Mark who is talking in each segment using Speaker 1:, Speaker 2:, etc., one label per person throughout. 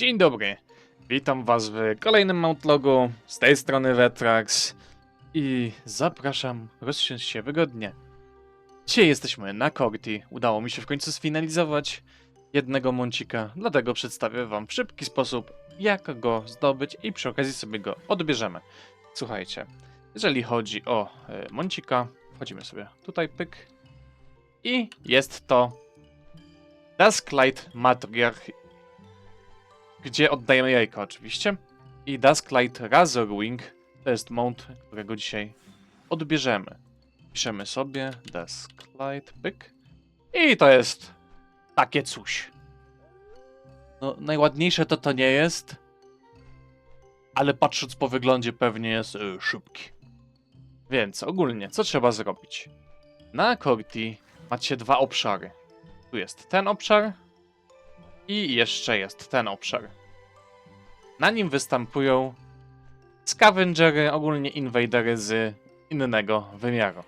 Speaker 1: Dzień dobry. Witam was w kolejnym Mountlogu. Z tej strony Vetrax. I zapraszam rozsiąść się wygodnie. Dzisiaj jesteśmy na Corti. Udało mi się w końcu sfinalizować jednego mącika, dlatego przedstawię wam w szybki sposób, jak go zdobyć i przy okazji sobie go odbierzemy. Słuchajcie, jeżeli chodzi o e, mącika, wchodzimy sobie tutaj, pyk. I jest to Dusklight Matriarch gdzie oddajemy jajko oczywiście. I Dusklight Razorwing to jest mount, którego dzisiaj odbierzemy. Piszemy sobie Dusklight, pyk. I to jest takie coś. No, najładniejsze to to nie jest, ale patrząc po wyglądzie pewnie jest y, szybki. Więc ogólnie, co trzeba zrobić? Na Corti macie dwa obszary. Tu jest ten obszar i jeszcze jest ten obszar. Na nim występują scavengery, ogólnie invadery z innego wymiaru.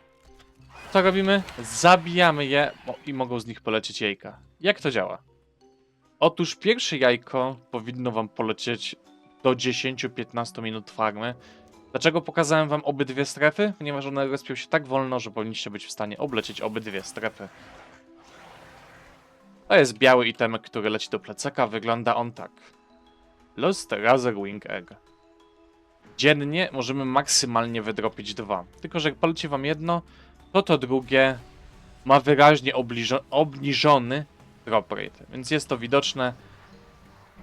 Speaker 1: Co robimy? Zabijamy je o, i mogą z nich polecieć jajka. Jak to działa? Otóż pierwsze jajko powinno wam polecieć do 10-15 minut farmy. Dlaczego pokazałem wam obydwie strefy? Ponieważ one respią się tak wolno, że powinniście być w stanie oblecieć obydwie strefy. To jest biały itemek, który leci do plecaka. Wygląda on tak. Lost Razor Wing Egg. Dziennie możemy maksymalnie wydropić dwa. Tylko, że jak poleci wam jedno, to to drugie ma wyraźnie obniżony drop rate. Więc jest to widoczne.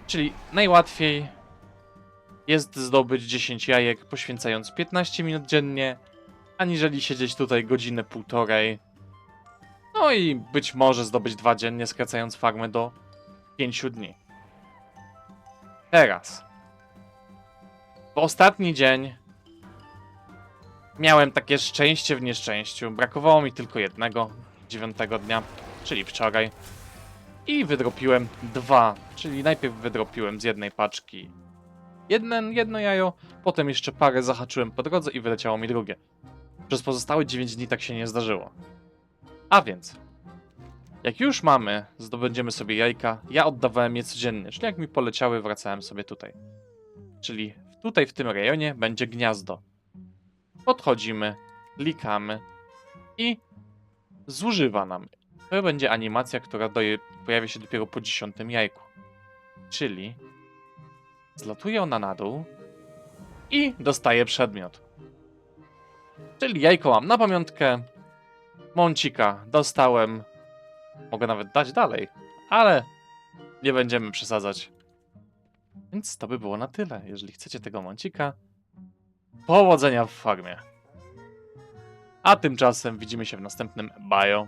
Speaker 1: Czyli najłatwiej jest zdobyć 10 jajek poświęcając 15 minut dziennie, aniżeli siedzieć tutaj godzinę półtorej no i być może zdobyć dwa dziennie, skracając farmę do 5 dni. Teraz. W ostatni dzień miałem takie szczęście w nieszczęściu. Brakowało mi tylko jednego, dziewiątego dnia, czyli wczoraj. I wydropiłem dwa, czyli najpierw wydropiłem z jednej paczki jeden, jedno jajo, potem jeszcze parę zahaczyłem po drodze i wyleciało mi drugie. Przez pozostałe 9 dni tak się nie zdarzyło. A więc, jak już mamy, zdobędziemy sobie jajka, ja oddawałem je codziennie, czyli jak mi poleciały, wracałem sobie tutaj. Czyli tutaj w tym rejonie będzie gniazdo. Podchodzimy, klikamy i zużywa nam. To będzie animacja, która doje, pojawia się dopiero po dziesiątym jajku. Czyli zlatuje ona na dół i dostaje przedmiot. Czyli jajko mam na pamiątkę, Mącika dostałem. Mogę nawet dać dalej, ale nie będziemy przesadzać. Więc to by było na tyle. Jeżeli chcecie tego mącika, powodzenia w farmie. A tymczasem widzimy się w następnym bio.